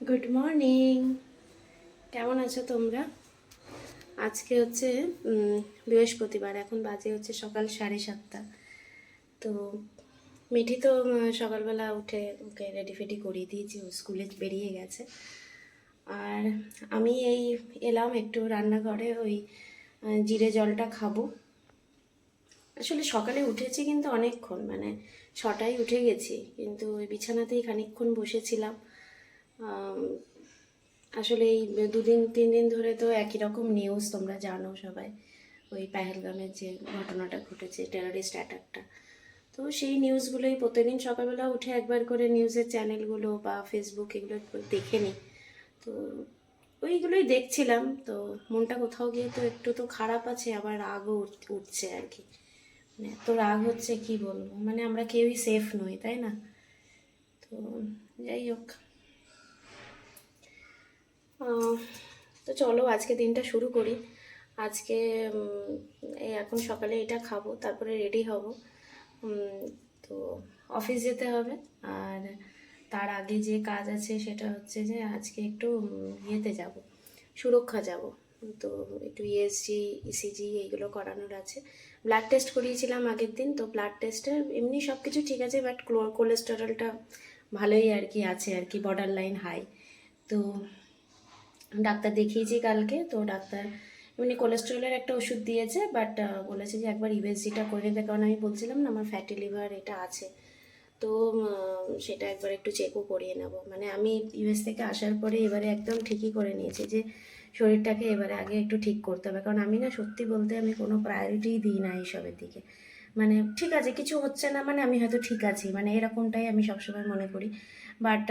Good morning কেমন আছো তোমরা? আজকে হচ্ছে বৃহস্পতিবার, এখন বাজে হচ্ছে সকাল সাড়ে সাতটা। তো মিঠি তো সকালবেলা উঠে ওকে রেডি ফেডি করিয়ে দিয়েছি, ও স্কুলে বেরিয়ে গেছে। আর আমি এই এলাম একটু রান্নাঘরে, ওই জিরে জলটা খাব। আসলে সকালে উঠেছি কিন্তু অনেকক্ষণ মানে ছটায় উঠে গেছি, কিন্তু ওই বিছানাতেই খানিকক্ষণ বসেছিলাম। আসলে এই দুদিন তিন দিন ধরে তো একই রকম নিউজ তোমরা জানো সবাই। ওই পেহেলগামের যে ঘটনাটা ঘটেছে টেররিস্ট অ্যাটাকটা তো সেই নিউজগুলোই প্রতিদিন সকালবেলা উঠে একবার করে নিউজের চ্যানেলগুলো বা ফেসবুক এগুলো দেখে নিই। তো ওইগুলোই দেখছিলাম, তো মনটা কোথাও গিয়ে তো একটু তো খারাপ আছে, আবার রাগও উঠছে আর কি মানে এত রাগ হচ্ছে কি বলব? মানে আমরা কেউই সেফ নই, তাই না? তো যাই হোক। তো চলো আজকে দিনটা শুরু করি। আজকে এখন সকালে এটা খাব, তারপরে রেডি হব। তো অফিস যেতে হবে। আর তার আগে যে কাজ আছে সেটা হচ্ছে যে আজকে একটু ইয়েতে যাব, সুরক্ষা যাব। তো একটু E ইএসজি ইসিজি এইগুলো করানোর আছে। ব্লাড টেস্ট করিয়েছিলাম আগের দিন, তো ব্লাড টেস্টের এমনি সব কিছু ঠিক আছে বাট কোলেস্টেরলটা ভালোই আর কি আছে আর কি বর্ডার লাইন হাই তো ডাক্তার দেখিয়েছি কালকে, তো ডাক্তার এমনি কোলেস্ট্রলের একটা ওষুধ দিয়েছে বাট বলেছে যে একবার ইউএসজিটা করে নিতে কারণ আমি বলছিলাম না, আমার ফ্যাটি লিভার এটা আছে। তো সেটা একবার একটু চেকও করিয়ে নেব। মানে আমি ইউএস থেকে আসার পরে এবারে একদম ঠিকই করে নিয়েছি যে শরীরটাকে এবারে আগে একটু ঠিক করতে হবে। কারণ আমি না সত্যি বলতে আমি কোনো প্রায়োরিটিই দিই না এইসবের দিকে। মানে ঠিক আছে, কিছু হচ্ছে না মানে আমি হয়তো ঠিক আছি। মানে এরকমটাই আমি সবসময় মনে করি। বাট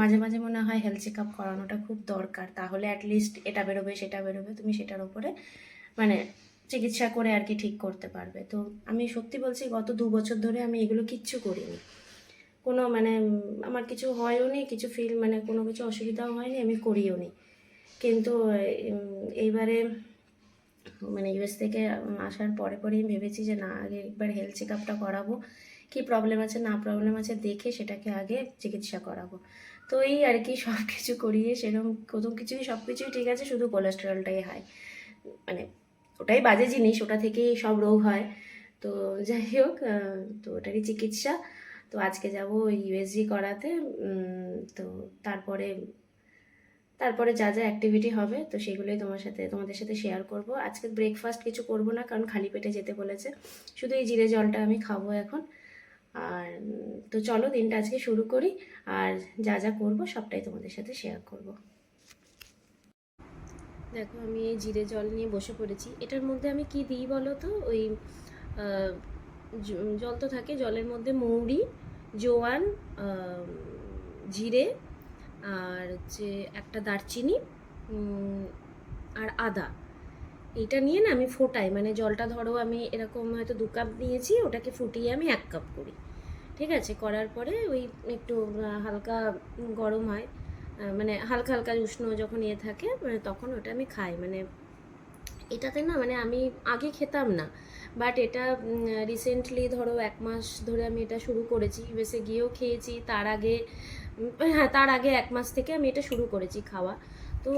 মাঝে মাঝে মনে হয় হেলথ চেক আপ করানোটা খুব দরকার। তাহলে অ্যাটলিস্ট এটা বেরোবে, সেটা বেরোবে। তুমি সেটার উপরে মানে চিকিৎসা করে আর কি ঠিক করতে পারবে। তো আমি সত্যি বলছি, গত দু বছর ধরে আমি এগুলো কিচ্ছু করিনি। কোনো মানে আমার কিছু হয়ও নি, কিছু ফিল মানে কোনো কিছু অসুবিধাও হয়নি, আমি করিও নি। কিন্তু এইবারে মানে ইউএস থেকে আসার পরে পরেই ভেবেছি যে না, আগে একবার হেলথ চেক আপটা করাবো। কী প্রবলেম আছে, না প্রবলেম আছে, দেখে সেটাকে আগে চিকিৎসা করাবো। তো এই আর কি সব কিছু করিয়ে সেরকম, প্রথম কিছুই সব কিছুই ঠিক আছে, শুধু কোলেস্টেরলটাই হাই মানে ওটাই বাজে জিনিস, ওটা থেকেই সব রোগ হয়। তো যাই হোক তো ওটারই চিকিৎসা। তো আজকে যাব ইউএসজি করাতে তো তারপরে তারপরে যা যা অ্যাক্টিভিটি হবে, তো সেগুলোই তোমার সাথে, তোমাদের সাথে শেয়ার করব। আজকে ব্রেকফাস্ট কিছু করব না, কারণ খালি পেটে যেতে বলেছে। শুধু এই জিরে জলটা আমি খাব এখন। আর তো চলো দিনটা আজকে শুরু করি। আর যা যা করব সবটাই তোমাদের সাথে শেয়ার করব। দেখো, আমি এই জিরে জল নিয়ে বসে পড়েছি। এটার মধ্যে আমি কি দিই বলো তো? ওই জল তো থাকে। জলের মধ্যে মৌরি, জোয়ান জিরে, আর হচ্ছে একটা দারচিনি আর আদা। এটা নিয়ে না আমি ফোটাই। মানে জলটা ধরো আমি এরকম হয়তো দু কাপ নিয়েছি, ওটাকে ফুটিয়ে আমি এক কাপ করি। ঠিক আছে, করার পরে ওই একটু হালকা গরম হয় মানে হালকা হালকা উষ্ণ যখন ইয়ে থাকে মানে তখন ওটা আমি খাই মানে এটাতে না মানে আমি আগে খেতাম না বাট এটা রিসেন্টলি ধরো এক মাস ধরে আমি এটা শুরু করেছি ইউএসএ গিয়েও খেয়েছি, তার আগে হ্যাঁ তার আগে এক মাস থেকে আমি এটা শুরু করেছি খাওয়া, তো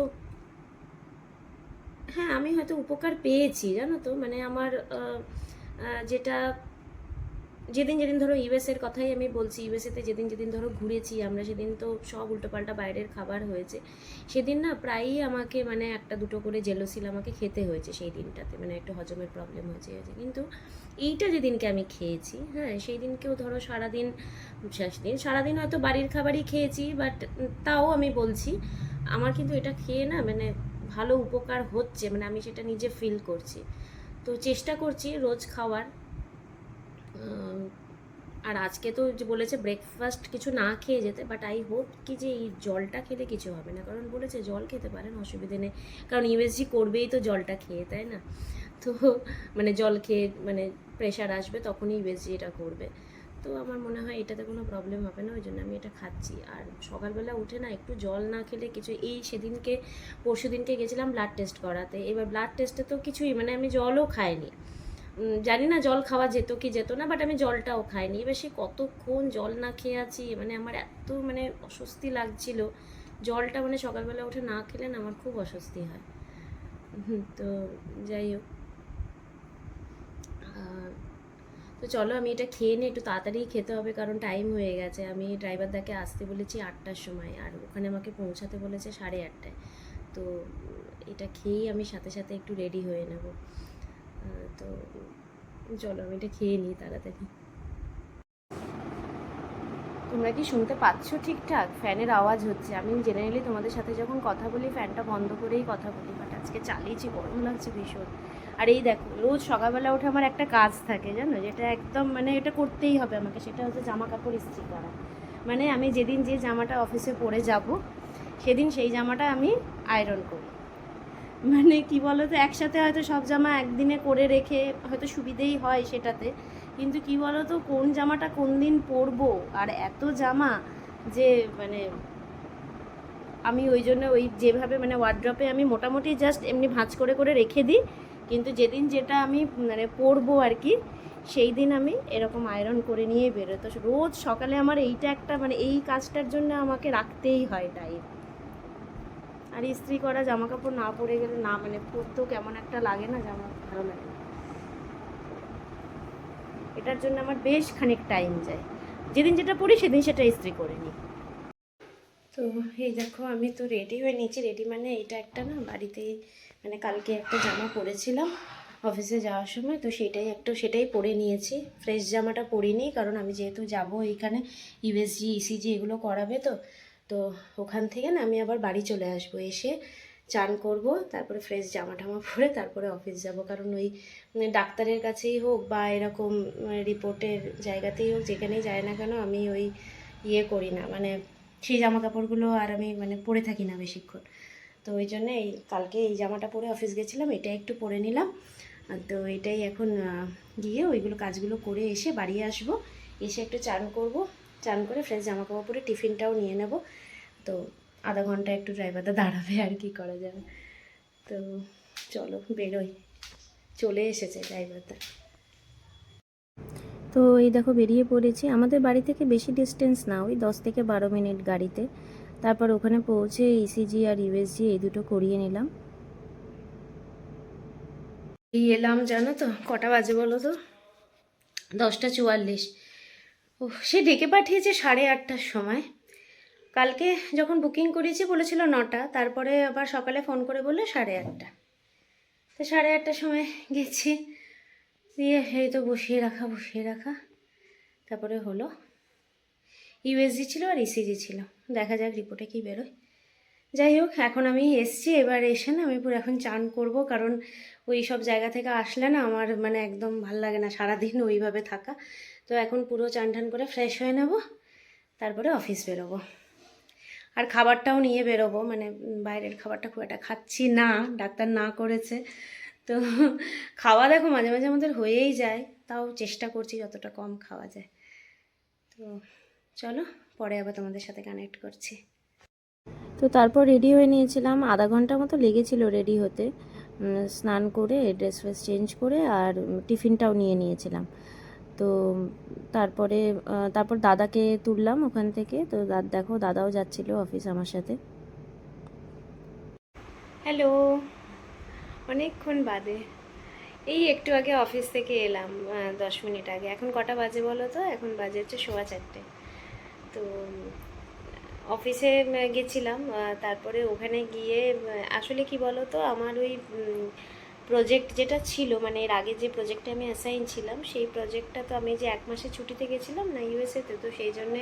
হ্যাঁ আমি হয়তো উপকার পেয়েছি, জানো তো মানে আমার যেটা যেদিন যেদিন ধরো ইউএসের কথাই আমি বলছি, ইউএসএতে যেদিন যেদিন ধরো ঘুরেছি, আমরা সেদিন তো সব উল্টোপাল্টা বাইরের খাবার হয়েছে। সেদিন না প্রায়ই আমাকে মানে একটা দুটো করে জেলোসিল আমাকে খেতে হয়েছে সেই দিনটাতে মানে একটু হজমের প্রবলেম হয়েছে কিন্তু এইটা যেদিনকে আমি খেয়েছি হ্যাঁ সেই দিনকেও ধরো সারাদিন দিন, সারাদিন হয়তো বাড়ির খাবারই খেয়েছি বাট তাও আমি বলছি, আমার কিন্তু এটা খেয়ে না মানে ভালো উপকার হচ্ছে মানে আমি সেটা নিজে ফিল করছি। তো চেষ্টা করছি রোজ খাওয়ার। আর আজকে তো যে বলেছে ব্রেকফাস্ট কিছু না খেয়ে যেতে বাট আই হোপ কি যে এই জলটা খেলে কিছু হবে না। কারণ বলেছে জল খেতে পারেন, অসুবিধে নেই। কারণ ইউএসজি করবেই তো জলটা খেয়ে, তাই না? তো মানে জল খেয়ে মানে প্রেশার আসবে তখনই ইউএসজি এটা করবে। তো আমার মনে হয় এটাতে কোনো প্রবলেম হবে না ওই জন্য আমি এটা খাচ্ছি। আর সকালবেলা উঠে না একটু জল না খেলে কিছু, এই সেদিনকে পরশু দিনকে গেছিলাম ব্লাড টেস্ট করাতে। এবার ব্লাড টেস্টে তো কিছুই মানে আমি জলও খাইনি। জানি না জল খাওয়া যেত কি যেত না বাট আমি জলটাও খাইনি। এবার সে কতক্ষণ জল না খেয়ে আছি মানে আমার এত মানে অস্বস্তি লাগছিল। জলটা মানে সকালবেলা উঠে না খেলে না আমার খুব অস্বস্তি হয়। তো যাই হোক। তো চলো, আমি এটা খেয়ে নিই, একটু তাড়াতাড়ি খেতে হবে, কারণ টাইম হয়ে গেছে। আমি ড্রাইভারদাকে আসতে বলেছি আটটার সময়, আর ওখানে আমাকে পৌঁছাতে বলেছে সাড়ে আটটায়। তো এটা খেয়েই আমি সাথে সাথে একটু রেডি হয়ে নেব। তো চলো, আমি এটা খেয়ে নিই তাড়াতাড়ি। তোমরা কি শুনতে পাচ্ছ ঠিকঠাক? ফ্যানের আওয়াজ হচ্ছে। আমি জেনারেলি তোমাদের সাথে যখন কথা বলি, ফ্যানটা বন্ধ করেই কথা বলি বাট আজকে চালিয়েছি, গরম লাগছে ভীষণ। আর এই দেখো, রোজ সকালবেলা উঠে আমার একটা কাজ থাকে, জানো? যেটা একদম মানে এটা করতেই হবে আমাকে, সেটা হচ্ছে জামা কাপড় ইস্ত্রি করা। মানে আমি যেদিন যে জামাটা অফিসে পরে যাব, সেদিন সেই জামাটা আমি আয়রন করি। মানে কি বলো তো একসাথে হয়তো সব জামা একদিনে করে রেখে হয়তো সুবিধেই হয় সেটাতে। কিন্তু কি বলো তো কোন জামাটা কোন দিন পরবো আর এত জামা যে মানে আমি ওই জন্য ওই যেভাবে মানে ওয়ার্ড্রপে আমি মোটামুটি জাস্ট এমনি ভাঁজ করে করে রেখে দিই। কিন্তু যেদিন যেটা আমি মানে পরবো আর কি, সেই দিন আমি এরকম আয়রন করে নিয়ে বেরোতো রোজ সকালে আমার এইটা একটা মানে এই কাজটার জন্য আমাকে রাখতেই হয় টাইম আর ইস্ত্রি করা জামা কাপড় না পরে গেলে না মানে পরতেও কেমন একটা লাগে না, জামা ভালো লাগে এটার জন্য আমার বেশ খানিক টাইম যায়। যেদিন যেটা পরি সেদিন সেটা ইস্ত্রি করে নিই। তো এই দেখো, আমি তো রেডি হয়ে নিয়েছি। রেডি মানে এটা একটা না, বাড়িতে মানে কালকে একটা জামা পরেছিলাম অফিসে যাওয়ার সময়। তো সেটাই একটু সেটাই পরে নিয়েছি। ফ্রেশ জামাটা পরিনি, কারণ আমি যেহেতু যাব এইখানে ইউএসজি ইসিজি এগুলো করাবে তো। তো ওখান থেকে না আমি আবার বাড়ি চলে আসব। এসে চান করব, তারপরে ফ্রেশ জামা টামা পরে তারপরে অফিস যাব। কারণ ওই ডাক্তারের কাছেই হোক বা এরকম রিপোর্টের জায়গাতেই হোক, যেখানেই যায় না কেন আমি ওই ইয়ে করি না। মানে সেই জামা কাপড়গুলো আর আমি মানে পরে থাকি না বেশিক্ষণ। তো ওই জন্য এই কালকে এই জামাটা পরে অফিস গেছিলাম, এটা একটু পরে নিলাম। তো এটাই এখন গিয়ে ওইগুলো কাজগুলো করে এসে বাড়ি আসব। এসে একটু চান করব। চান করে ফ্রেশ জামা কাপড় পরে টিফিনটাও নিয়ে নেব। তো আধা ঘণ্টা একটু ড্রাইভারটা দাঁড়াবে আর কি করা যাবে। তো চলো বেরোই। চলে এসেছে ড্রাইভারটা। তো এই দেখো বেরিয়ে পড়েছি। আমাদের বাড়ি থেকে বেশি ডিস্টেন্স না, ওই দশ থেকে বারো মিনিট গাড়িতে। তারপর ওখানে পৌঁছে ইসিজি আর ইউএসজি এই দুটো করিয়ে নিলাম। এলাম জানো তো, কটা বাজে বলো তো? দশটা চুয়াল্লিশ। ও সে ডেকে পাঠিয়েছে সাড়ে আটটার সময়। কালকে যখন বুকিং করেছি বলেছিল নটা, তারপরে আবার সকালে ফোন করে বলল সাড়ে আটটা। তো সাড়ে আটটার সময় গেছি, দিয়ে সেই তো বসিয়ে রাখা বসিয়ে রাখা। তারপরে হলো ইউএসজি ছিল আর ইসিজি ছিল। দেখা যাক রিপোর্টে কি বেরোয়। যাই হোক, এখন আমি এসছি, এবার এসে না আমি পুরো এখন চান করব, কারণ ওই সব জায়গা থেকে আসলে না আমার মানে একদম ভালো লাগে না সারাদিন ওইভাবে থাকা। তো এখন পুরো চান টান করে ফ্রেশ হয়ে নেব, তারপরে অফিস বেরোবো। আর খাবারটাও নিয়ে বেরোবো মানে বাইরের খাবারটা খুব একটা খাচ্ছি না, ডাক্তার না করেছে। তো খাওয়া দেখো মাঝে মাঝে আমাদের হয়েই যায়, তাও চেষ্টা করছি যতটা কম খাওয়া যায়। তো চলো, পরে আবার তোমাদের সাথে কানেক্ট করছি। তো তারপর রেডি হয়ে নিয়েছিলাম, আধা ঘণ্টা মতো লেগেছিল রেডি হতে। স্নান করে ড্রেস ফ্রেস চেঞ্জ করে আর টিফিনটাও নিয়ে নিয়েছিলাম। তো তারপরে তারপর দাদাকে তুললাম ওখান থেকে। তো দেখো দাদাও যাচ্ছিল অফিস আমার সাথে। হ্যালো অনেকক্ষণ বাদে। এই একটু আগে অফিস থেকে এলাম দশ মিনিট আগে। এখন কটা বাজে বলো তো? এখন বাজে হচ্ছে সোয়া চারটে। তো অফিসে গেছিলাম তারপরে ওখানে গিয়ে আসলে কি বলো তো? আমার ওই প্রজেক্ট যেটা ছিল মানে এর আগে যে প্রজেক্টে আমি অ্যাসাইন ছিলাম, সেই প্রজেক্টটা তো আমি যে এক মাসে ছুটিতে গেছিলাম না ইউএসএতে তো সেই জন্যে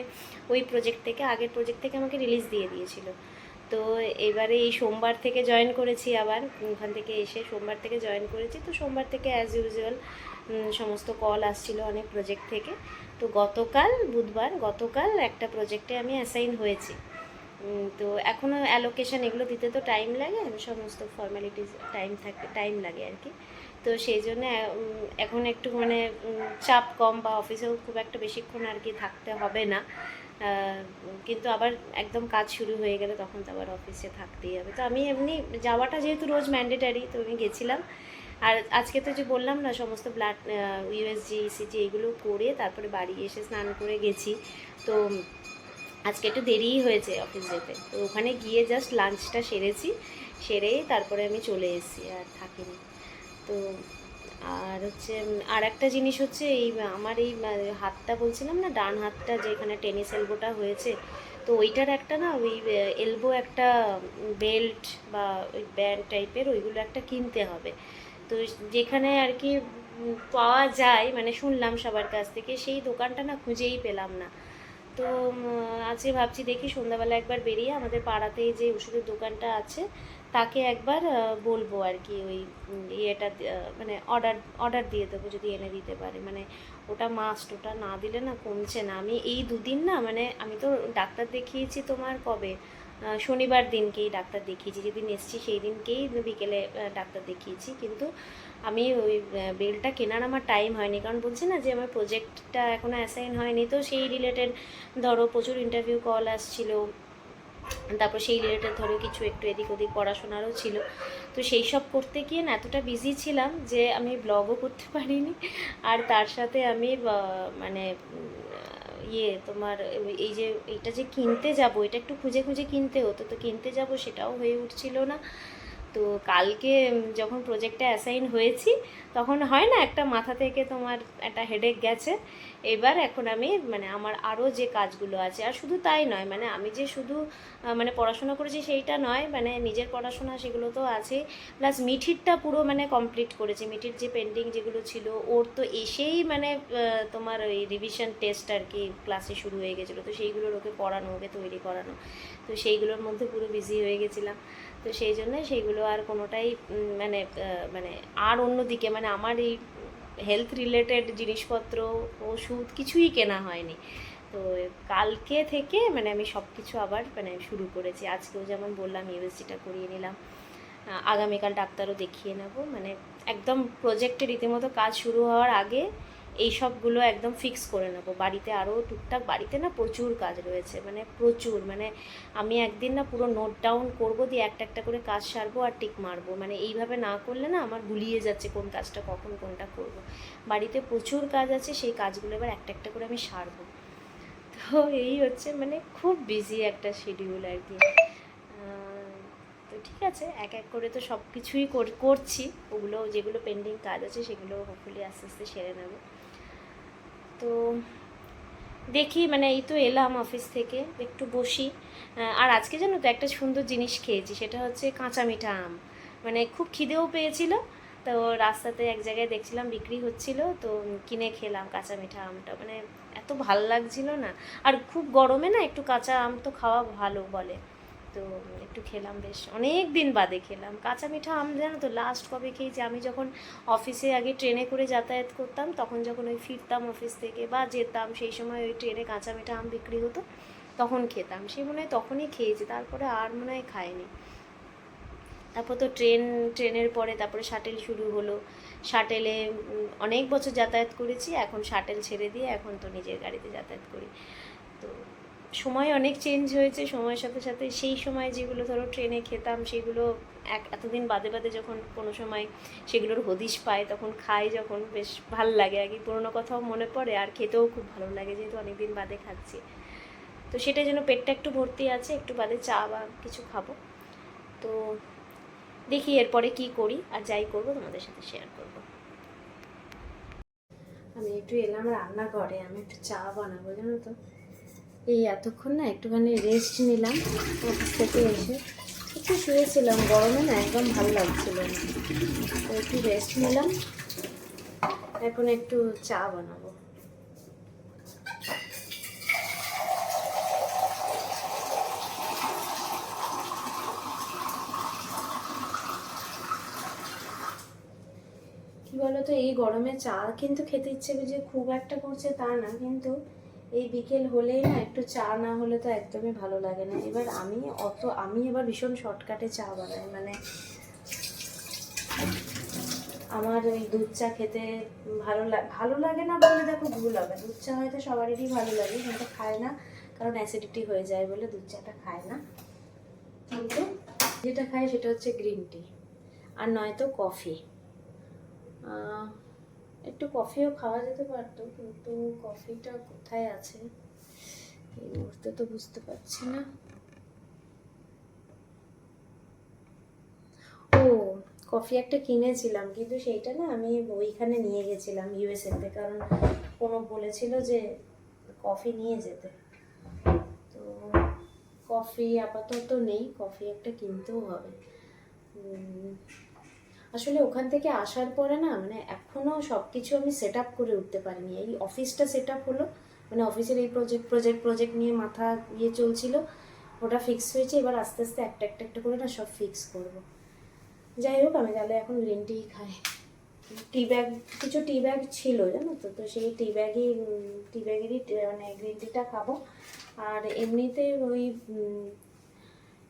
ওই প্রজেক্ট থেকে, আগের প্রজেক্ট থেকে আমাকে রিলিজ দিয়ে দিয়েছিল। তো এবারে এই সোমবার থেকে জয়েন করেছি আবার, ওখান থেকে এসে সোমবার থেকে জয়েন করেছি। তো সোমবার থেকে অ্যাজ ইউজুয়াল সমস্ত কল আসছিল অনেক প্রজেক্ট থেকে। তো গতকাল, বুধবার গতকাল একটা প্রজেক্টে আমি অ্যাসাইন হয়েছি। তো এখনও অ্যালোকেশন এগুলো দিতে তো টাইম লাগে, সমস্ত ফর্মালিটিস টাইম থাকে টাইম লাগে আর কি। তো সেই জন্য এখন একটু মানে চাপ কম বা অফিসেও খুব একটা বেশিক্ষণ আর কি থাকতে হবে না। কিন্তু আবার একদম কাজ শুরু হয়ে গেলে তখন তো আবার অফিসে থাকতেই হবে। তো আমি এমনি যাওয়াটা যেহেতু রোজ ম্যান্ডেটারি তো আমি গেছিলাম। আর আজকে তো যে বললাম না, সমস্ত ব্লাড ইউএসজি ইসিজি এগুলো করে তারপরে বাড়ি এসে স্নান করে গেছি। তো আজকে একটু দেরিই হয়েছে অফিস যেতে। তো ওখানে গিয়ে জাস্ট লাঞ্চটা সেরেছি সেরেই তারপরে আমি চলে এসেছি আর থাকিনি। তো আর হচ্ছে, আর একটা জিনিস হচ্ছে এই আমার এই হাতটা বলছিলাম না, ডান হাতটা যেখানে টেনিস এলবোটা হয়েছে, তো ওইটার একটা না ওই এলবো একটা বেল্ট বা ওই ব্যান্ড টাইপের ওইগুলো একটা কিনতে হবে। তো যেখানে আর কি পাওয়া যায় মানে শুনলাম সবার কাছ থেকে, সেই দোকানটা না খুঁজেই পেলাম না। তো আজকে ভাবছি দেখি সন্ধ্যাবেলা একবার বেরিয়ে আমাদের পাড়াতেই যে ওষুধের দোকানটা আছে, তাকে একবার বলব আর কি ওই ইয়েটা মানে অর্ডার অর্ডার দিয়ে দেবো যদি এনে দিতে পারে। মানে ওটা মাস্ট ওটা না দিলে না কমছে না। আমি এই দুদিন না মানে আমি তো ডাক্তার দেখিয়েছি তোমার কবে? শনিবার দিনকেই ডাক্তার দেখিয়েছি। যেদিন এসছি সেই দিনকেই বিকেলে ডাক্তার দেখিয়েছি। কিন্তু আমি ওই বেলটা কেনার আমার টাইম হয়নি। কারণ বলছি না যে আমার প্রজেক্টটা এখনও অ্যাসাইন হয়নি। তো সেই রিলেটেড ধরো প্রচুর ইন্টারভিউ কল আসছিল। তারপর সেই রিলেটেড ধরো কিছু একটু এদিক ওদিক পড়াশোনারও ছিল। তো সেই সব করতে গিয়ে না এতটা বিজি ছিলাম যে আমি ব্লগও করতে পারিনি। আর তার সাথে আমি মানে ইয়ে তোমার এই যে, এইটা যে কিনতে যাব, এটা একটু খুঁজে খুঁজে কিনতে হতো। তো কিনতে যাব সেটাও হয়ে উঠছিল না। তো কালকে যখন প্রজেক্টটা অ্যাসাইন হয়েছি, তখন হয় না একটা মাথা থেকে তোমার একটা হেডেক গেছে। এবার এখন আমি মানে আমার আরও যে কাজগুলো আছে, আর শুধু তাই নয় মানে আমি যে শুধু মানে পড়াশোনা করেছি সেইটা নয় মানে নিজের পড়াশোনা সেগুলো তো আছে প্লাস মিঠিরটা পুরো মানে কমপ্লিট করেছি। মিঠির যে পেন্ডিং যেগুলো ছিল, ওর তো এসেই মানে তোমার ওই রিভিশন টেস্ট আর কি ক্লাসে শুরু হয়ে গেছিল। তো সেইগুলোর ওকে পড়ানো, ওকে তৈরি করানো। তো সেইগুলোর মধ্যে পুরো বিজি হয়ে গেছিলাম। তো সেই জন্য সেইগুলো আর কোনোটাই মানে মানে আর অন্যদিকে মানে আমার এই হেলথ রিলেটেড জিনিসপত্র, ওষুধ কিছুই কেনা হয়নি। তো কালকে থেকে মানে আমি সব কিছু আবার মানে শুরু করেছি। আজকেও যেমন বললাম ইউএসজিটা করিয়ে নিলাম। আগামীকাল ডাক্তারও দেখিয়ে নেব। মানে একদম প্রজেক্টে রীতিমতো কাজ শুরু হওয়ার আগে এই সবগুলো একদম ফিক্স করে নেব। বাড়িতে আরও টুকটাক, বাড়িতে না প্রচুর কাজ রয়েছে মানে প্রচুর মানে আমি একদিন না পুরো নোট ডাউন করব, দিয়ে একটা একটা করে কাজ সারবো আর টিক মারবো। মানে এইভাবে না করলে না আমার গুলিয়ে যাচ্ছে কোন কাজটা, কখন কোনটা করব। বাড়িতে প্রচুর কাজ আছে, সেই কাজগুলো এবার একটা একটা করে আমি সারবো। তো এই হচ্ছে মানে খুব বিজি একটা শিডিউল আর কি। তো ঠিক আছে, এক এক করে তো সব কিছুই কর- করছি। ওগুলো, যেগুলো পেন্ডিং কাজ আছে, সেগুলো হোপফুলি আস্তে আস্তে সেরে নেব। তো দেখি মানে এই তো এলাম অফিস থেকে, একটু বসি। আর আজকে জানো তো একটা সুন্দর জিনিস খেয়েছি, সেটা হচ্ছে কাঁচা মিঠা আম। মানে খুব খিদেও পেয়েছিল, তো রাস্তাতে এক জায়গায় দেখছিলাম বিক্রি হচ্ছিল, তো কিনে খেলাম কাঁচা মিঠা আমটা। মানে এত ভালো লাগছিল না। আর খুব গরমে না একটু কাঁচা আম তো খাওয়া ভালো বলে। তো একটু খেলাম বেশ। অনেক দিন বাদে খেলাম। কাঁচা মিঠা আম, জানো তো লাস্ট কবে খেয়েছি, আমি যখন অফিসে আগে ট্রেনে করে যাতায়াত করতাম, তখন যখন ওই ফিরতাম অফিস থেকে বা যেতাম, সেই সময় ওই ট্রেনে কাঁচা মিঠা আম বিক্রি হতো, তখন খেতাম। সে মনে হয় তখনই খেয়েছি, তারপরে আর মনে হয় খায়নি তারপর তো ট্রেন ট্রেনের পরে তারপরে শাটেল শুরু হলো। শাটেলে অনেক বছর যাতায়াত করেছি, এখন শাটেল ছেড়ে দিয়ে এখন তো নিজের গাড়িতে যাতায়াত করি। সময় অনেক চেঞ্জ হয়েছে, সময়ের সাথে সাথে সেই সময় যেগুলো ধরো ট্রেনে খেতাম, সেগুলো এক, এতদিন বাদে বাদে যখন কোনো সময় সেগুলোর হদিশ পাই তখন খাই যখন, বেশ ভালো লাগে। আর কি পুরোনো কথাও মনে পড়ে, আর খেতেও খুব ভালো লাগে যেহেতু অনেকদিন বাদে খাচ্ছি। তো সেটা যেন পেটটা একটু ভর্তি আছে, একটু বাদে চা বা কিছু খাব। তো দেখি এরপরে কি করি, আর যাই করব, তোমাদের সাথে শেয়ার করব। আমি একটু এলাম রান্নাঘরে, আমি একটু চা বানাবো, জানো তো? এই এতক্ষণ না একটুখানি রেস্ট নিলাম অফিস থেকে এসে। একটু শুয়েছিলাম, গরমে না একদম ভালো লাগছিল একটু রেস্ট নিলাম, এখন একটু চা বানাবো। কি বলতো, এই গরমে চা কিন্তু খেতে ইচ্ছে যে খুব একটা করছে তা না, কিন্তু এই বিকেল হলেই না একটু চা না হলে তো একদমই ভালো লাগে না। এবার আমি অত, আমি এবার ভীষণ শর্টকাটে চা বানাই। মানে আমার ওই দুধ চা খেতে ভালো লাগে ভালো লাগে না বলে দেখো ভুল হবে। দুধ চা হয়তো সবারই ভালো লাগে, কিন্তু খায় না, কারণ অ্যাসিডিটি হয়ে যায় বলে দুধ চাটা খায় না। কিন্তু যেটা খায় সেটা হচ্ছে গ্রিন টি আর নয়তো কফি একটু কফিও খাওয়া যেতে পারতো, কিন্তু কফিটা কোথায় আছে? এই মুহূর্তে তো বুঝতে পারছি না। ও, কফি একটা কিনেছিলাম, কিন্তু সেইটা না আমি ওইখানে নিয়ে গেছিলাম ইউএসএতে কারণ কোনো বলেছিল যে কফি নিয়ে যেতে। তো কফি আপাতত নেই, কফি একটা কিনতেও হবে। আসলে ওখান থেকে আসার পরে না মানে এখনও সব কিছু আমি সেট আপ করে উঠতে পারিনি। এই অফিসটা সেট আপ হলো মানে অফিসের এই প্রজেক্ট প্রজেক্ট প্রজেক্ট নিয়ে মাথা ইয়ে চলছিল, ওটা ফিক্স হয়েছে, এবার আস্তে আস্তে একটা একটা একটা করে না সব ফিক্স করব। যাই হোক, আমি তাহলে এখন গ্রিন টি খাই। টি ব্যাগ কিছু টি ব্যাগ ছিল, জানো তো? তো সেই টি ব্যাগই টি ব্যাগেরই মানে গ্রিন টিটা খাব। আর এমনিতে ওই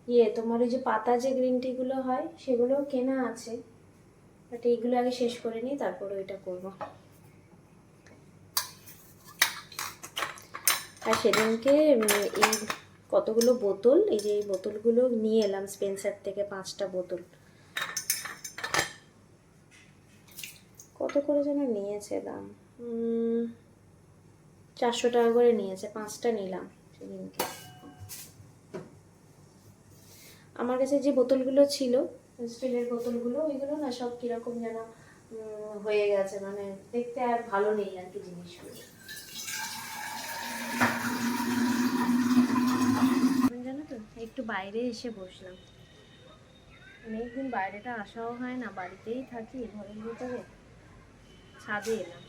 ইয়ে তোমার ওই যে পাতা যে গ্রিন টিগুলো হয়, সেগুলো কেনা আছে। বাট এইগুলো আগে শেষ করে নিই, তারপরে ওইটা করব। আর সেদিনকে এই কতগুলো বোতল, এই যে এই বোতলগুলো নিয়ে এলাম স্পেন্সার থেকে, পাঁচটা বোতল। কত করে যেন নিয়েছে দাম? চারশো টাকা করে নিয়েছে, পাঁচটা নিলাম সেদিনকে। আমার কাছে যে বোতলগুলো ছিল স্টিলের বোতলগুলো, ওইগুলো না সব কীরকম যেন হয়ে গেছে। মানে দেখতে আর ভালো নেই আর কি জিনিসগুলো জানো তো, একটু বাইরে এসে বসলাম। অনেকদিন বাইরেটা আসাও হয় না, বাড়িতেই থাকি, ঘরের ভিতরে। ছাদে এলাম।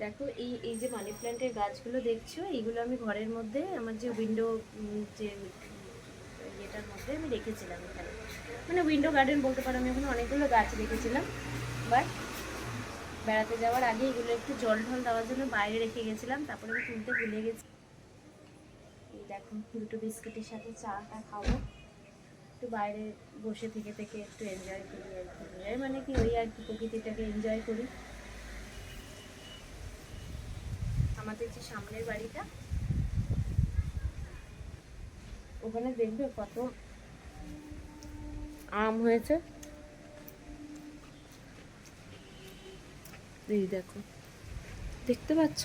দেখো, এই এই যে মানি প্ল্যান্টের গাছগুলো দেখছ, এইগুলো আমি ঘরের মধ্যে, আমার যে উইন্ডো যে ইয়েটার মধ্যে আমি রেখেছিলাম এখানে। মানে উইন্ডো গার্ডেন বলতে পারো, আমি ওখানে অনেকগুলো গাছ রেখেছিলাম বাট বেড়াতে যাওয়ার আগে এগুলো একটু জল ঢল দেওয়ার জন্য বাইরে রেখে গেছিলাম, তারপরে আমি তুলতে ভুলে গেছি। এই দেখো, দুটো বিস্কুটের সাথে চাটা খাব। একটু বাইরে বসে থেকে থেকে একটু এনজয় করি আর কি। এনজয় মানে কি, ওই আর কি, প্রকৃতিটাকে এনজয় করি। আমাদের যে সামনের বাড়িটা ওখানে দেখবে কত আম হয়েছে। দেখো, দেখতে পাচ্ছ?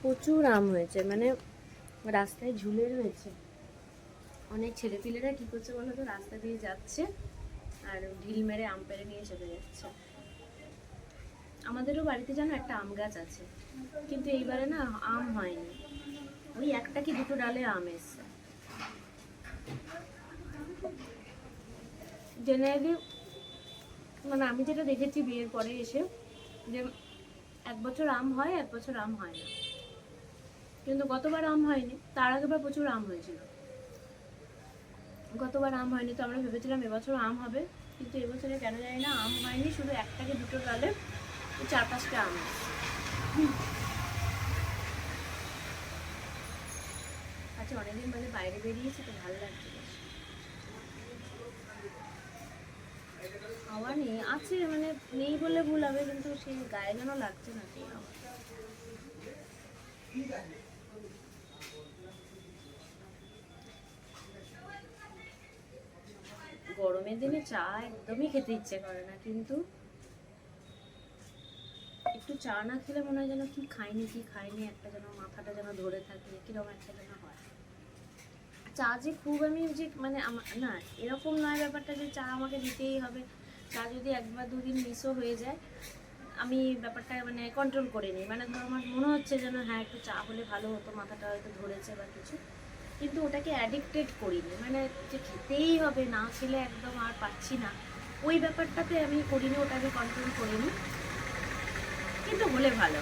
প্রচুর আম হয়েছে মানে রাস্তায় ঝুলে রয়েছে। অনেক ছেলেপিলেরা কি করছে বলো তো রাস্তা দিয়ে যাচ্ছে। আর ঢিল মেরে আম পেড়ে নিয়ে চলে যাচ্ছে। আমাদেরও বাড়িতে যেন একটা আম গাছ আছে, কিন্তু এইবারে না আম হয়নি। ওই একটা কি দুটো ডালে আম এসছে। জেনারেলি মানে আমি যেটা দেখেছি বিয়ের পরে এসে যে এক বছর আম হয়, এক বছর আম হয় না। কিন্তু গতবার আম হয়নি, তার আগেবার প্রচুর আম হয়েছিল। গতবার আম হয়নি, তো আমরা ভেবেছিলাম এবছর আম হবে। কিন্তু এবছরে কেন জানি না আম হয়নি, শুধু একটাকে দুটো ডালে চার পাঁচটা আম। আচ্ছা অনেকদিন মানে বাইরে বেরিয়েছি তো ভালো লাগছে হাওয়া নেই, আছে মানে নেই বলে ভুল হবে, কিন্তু সেই গায়ে যেন লাগছে না সেই হাওয়া গরমের দিনে চা একদমই খেতে ইচ্ছে করে না, কিন্তু একটু চা না খেলে মনে হয় যেন কি খাইনি কি খাইনি, একটা যেন মাথাটা যেন ধরে থাকে, কীরকম একটা যেন হয়। চা যে খুব আমি যে মানে না, এরকম নয় ব্যাপারটা যে চা আমাকে দিতেই হবে। চা যদি একবার দুদিন মিসও হয়ে যায়, আমি ব্যাপারটা মানে কন্ট্রোল করে নিই। মানে ধরো আমার মনে হচ্ছে যেন হ্যাঁ একটু চা হলে ভালো হতো, মাথাটা হয়তো ধরেছে বা কিছু। কিন্তু ওটাকে অ্যাডিক্টেড করিনি। মানে যে খেতেই হবে, না খেলে একদম আর পাচ্ছি না। ওই ব্যাপারটাতে আমি করিনি, ওটাকে কন্ট্রোল করিনি। কিন্তু হলে ভালো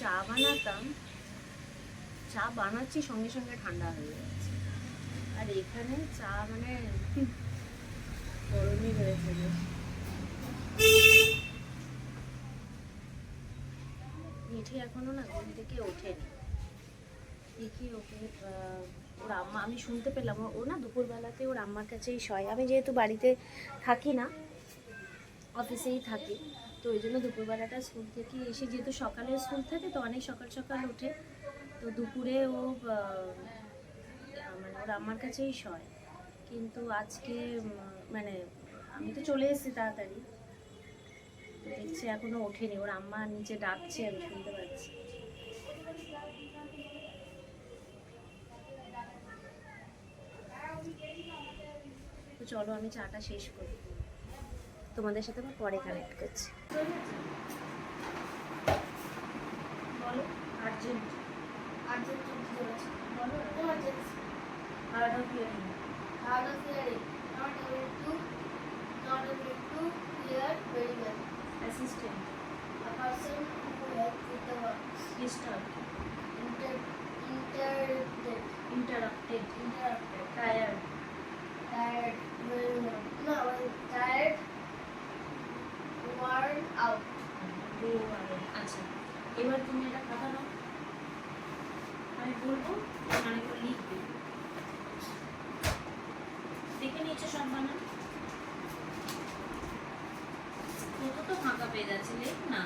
চা বানাতাম, চা বানাচ্ছি সঙ্গে সঙ্গে ঠান্ডা হয়ে যাচ্ছে আর এখানে চা মানে গরমই রয়েছে বেশ। মিঠি এখনও না ঘুম থেকে ওঠেনি। দেখি ওকে ওর আম্মা, আমি শুনতে পেলাম, ও- না দুপুরবেলাতে ওর আম্মার কাছেই শয়। আমি যেহেতু বাড়িতে থাকি না, অফিসেই থাকি, তো ওই জন্য দুপুরবেলাটা স্কুল থেকে এসে, যেহেতু সকালে স্কুল থাকে, তো অনেক সকাল সকাল ওঠে। তো দুপুরে ও মানে ওর আম্মার কাছেই শয় কিন্তু আজকে মানে আমি তো চলে এসেছি তাড়াতাড়ি। দেখছি এখনও ওঠেনি। ওর আম্মা নিচে ডাকছে, আমি শুনতে পাচ্ছি। তো চলো আমি চাটা শেষ করি। তোমাদের সাথে আমি পরে কানেক্ট করছি। বলো আর্জেন্ট emergency. বলো Emergency. আচ্ছা এবার তুমি একটা কথা নাও আমি বলব মানে লিখবে দেখে নিয়েছে সব বানান? কত তো ফাঁকা পেয়ে যাচ্ছে না।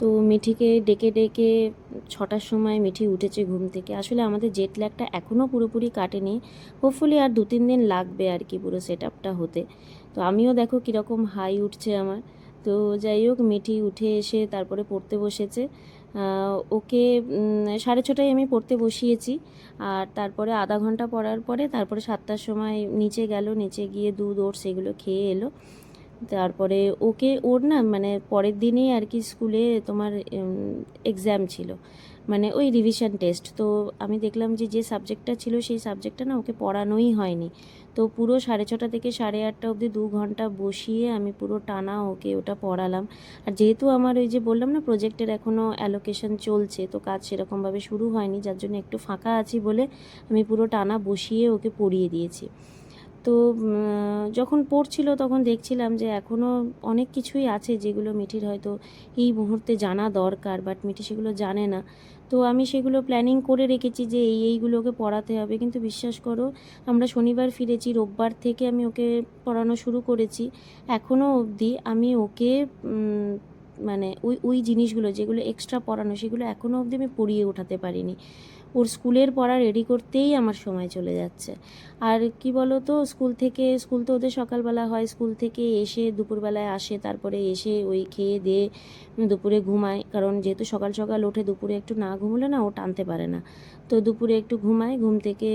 তো মিঠিকে ডেকে ডেকে ছটার সময় মিঠি উঠেছে ঘুম থেকে। আসলে আমাদের জেট ল্যাগটা এখনও পুরোপুরি কাটেনি। হোপফুলি আর দু তিন দিন লাগবে আর কি পুরো সেট আপটা হতে। তো আমিও দেখো কীরকম হাই উঠছে আমার। তো যাই হোক, মিঠি উঠে এসে তারপরে পড়তে বসেছে। ওকে সাড়ে ছটায় আমি পড়তে বসিয়েছি। আর তারপরে আধা ঘণ্টা পড়ার পরে তারপরে সাতটার সময় নিচে গেল, নিচে গিয়ে দুধ ওর সেগুলো খেয়ে এলো। তারপরে ওকে ওর না মানে পরের দিনেই আর কি স্কুলে তোমার এক্সাম ছিল। মানে ওই রিভিশন টেস্ট তো আমি দেখলাম যে যে সাবজেক্টটা ছিল সেই সাবজেক্টটা না ওকে পড়ানোই হয়নি। তো পুরো সাড়ে ছটা থেকে সাড়ে আটটা অবধি দু ঘণ্টা বসিয়ে আমি পুরো টানা ওকে ওটা পড়ালাম। আর যেহেতু আমার ওই যে বললাম না প্রজেক্টের এখনও অ্যালোকেশন চলছে, তো কাজ সেরকমভাবে শুরু হয়নি, যার জন্য একটু ফাঁকা আছি বলে আমি পুরো টানা বসিয়ে ওকে পড়িয়ে দিয়েছি। তো যখন পড়ছিল তখন দেখছিলাম যে এখনও অনেক কিছুই আছে যেগুলো মিঠির হয়তো এই মুহূর্তে জানা দরকার বাট মিঠি সেগুলো জানে না। তো আমি সেগুলো প্ল্যানিং করে রেখেছি যে এই এইগুলোকে পড়াতে হবে। কিন্তু বিশ্বাস করো, আমরা শনিবার ফিরেছি, রোববার থেকে আমি ওকে পড়ানো শুরু করেছি। এখনও অবধি আমি ওকে মানে ওই ওই জিনিসগুলো যেগুলো এক্সট্রা পড়ানো সেগুলো এখনও অবধি আমি পড়িয়ে ওঠাতে পারিনি। ওর স্কুলের পড়া রেডি করতেই আমার সময় চলে যাচ্ছে। আর কি বলো তো স্কুল থেকে, স্কুল তো ওদের সকালবেলা হয়, স্কুল থেকে এসে দুপুরবেলায় আসে, তারপরে এসে ওই খেয়ে দিয়ে দুপুরে ঘুমায়। কারণ যেহেতু সকাল সকাল ওঠে, দুপুরে একটু না ঘুমলে না ও টানতে পারে না। তো দুপুরে একটু ঘুমায়, ঘুম থেকে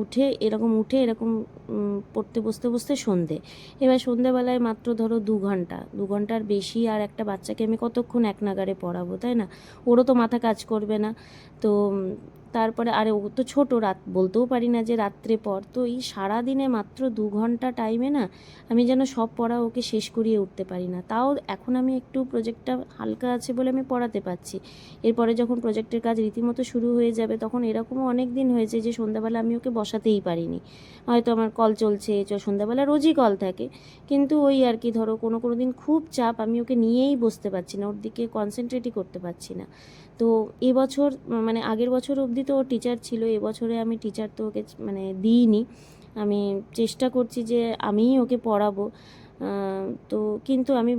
উঠে, এরকম উঠে, এরকম পড়তে, বসতে বসতে সন্ধে। এবার সন্ধেবেলায় মাত্র ধরো দু ঘণ্টা, দু ঘণ্টার বেশি আর একটা বাচ্চাকে আমি কতক্ষণ এক নাগারে পড়াবো, তাই না? ওরও তো মাথা কাজ করবে না। তো তারপরে আরে ও তো ছোটো, রাত বলতেও পারি না যে রাত্রে পর। তো এই সারাদিনে মাত্র দু ঘণ্টা টাইমে না আমি যেন সব পড়া ওকে শেষ করিয়ে উঠতে পারি না। তাও এখন আমি একটু প্রজেক্টটা হালকা আছে বলে আমি পড়াতে পারছি। এরপরে যখন প্রজেক্টের কাজ রীতিমতো শুরু হয়ে যাবে, তখন এরকমও অনেক দিন হয়েছে যে সন্ধ্যাবেলা আমি ওকে বসাতেই পারিনি। হয়তো আমার কল চলছে সন্ধ্যাবেলা রোজই কল থাকে। কিন্তু ওই আর কি, ধরো কোনো কোনো দিন খুব চাপ আমি ওকে নিয়েই বসতে পারছি না, ওর দিকে কনসেন্ট্রেটই করতে পারছি না। তো এবছর মানে আগের বছর অবধি তো ওর টিচার ছিল এবছরে আমি টিচার তো ওকে মানে দিইনি। আমি চেষ্টা করছি যে আমিই ওকে পড়াবো। তো কিন্তু আমি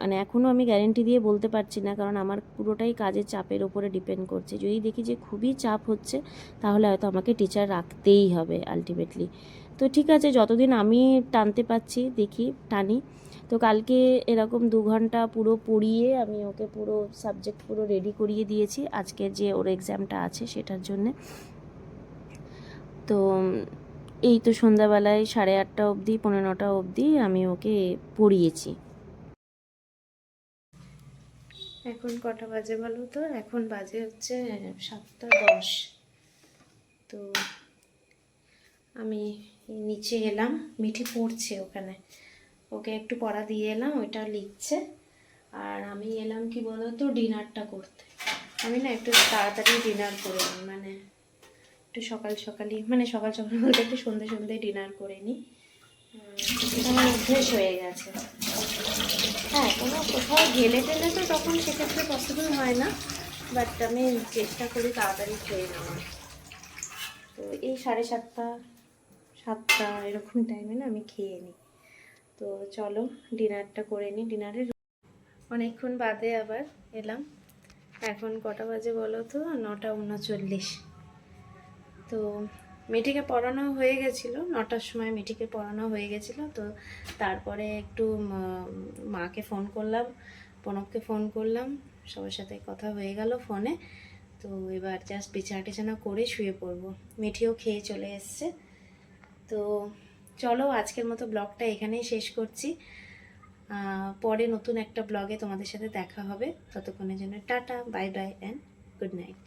মানে এখনও আমি গ্যারেন্টি দিয়ে বলতে পারছি না, কারণ আমার পুরোটাই কাজের চাপের ওপরে ডিপেন্ড করছে। যদি দেখি যে খুবই চাপ হচ্ছে, তাহলে হয়তো আমাকে টিচার রাখতেই হবে আলটিমেটলি তো ঠিক আছে, যতদিন আমি টানতে পাচ্ছি দেখি, টানি। তো কালকে এরকম দু ঘণ্টা পুরো পড়িয়ে আমি ওকে পুরো সাবজেক্ট পুরো রেডি করিয়ে দিয়েছি আজকে যে ওর এক্সামটা আছে সেটার জন্যে। তো এই তো সন্ধ্যাবেলায় সাড়ে আটটা অবধি পনেরো নটা অবধি আমি ওকে পড়িয়েছি। এখন কটা বাজে বলো তো? এখন বাজে হচ্ছে সাতটা দশ। তো আমি নিচে এলাম, মিঠি পড়ছে ওখানে। ওকে একটু পড়া দিয়ে এলাম, ওইটা লিখছে। আর আমি এলাম কি বলো তো ডিনারটা করতে। আমি না একটু তাড়াতাড়ি ডিনার করে নিই মানে একটু সকাল সকালই মানে সকাল সকাল বলতে একটু সন্ধে সন্ধে ডিনার করে নিই। আমার অভ্যেস হয়ে গেছে। হ্যাঁ কোনো কোথাও গেলে টেলে তো তখন সেক্ষেত্রে পসিবল হয় না বাট আমি চেষ্টা করি তাড়াতাড়ি খেয়ে নেওয়ার। তো এই সাড়ে সাতটা সাতটা এরকম টাইমে না আমি খেয়ে নিই। তো চলো ডিনারটা করে নিই ডিনারে অনেকক্ষণ বাদে আবার এলাম। এখন কটা বাজে বলো তো? নটা উনচল্লিশ। তো মেয়েটিকে পড়ানো হয়ে গেছিল। নটার সময় মেয়েটিকে পড়ানো হয়ে গেছিল। তো তারপরে একটু মাকে ফোন করলাম, প্রণবকে ফোন করলাম। সবার সাথে কথা হয়ে গেল ফোনে। তো এবার জাস্ট বিছানা টিছানা করে শুয়ে পড়ব। মেয়েটিও খেয়ে চলে এসছে। তো চলো আজকের মতো ব্লগটা এখানেই শেষ করছি। পরে নতুন একটা ব্লগে তোমাদের সাথে দেখা হবে। ততক্ষণের জন্য tata, bye bye and good night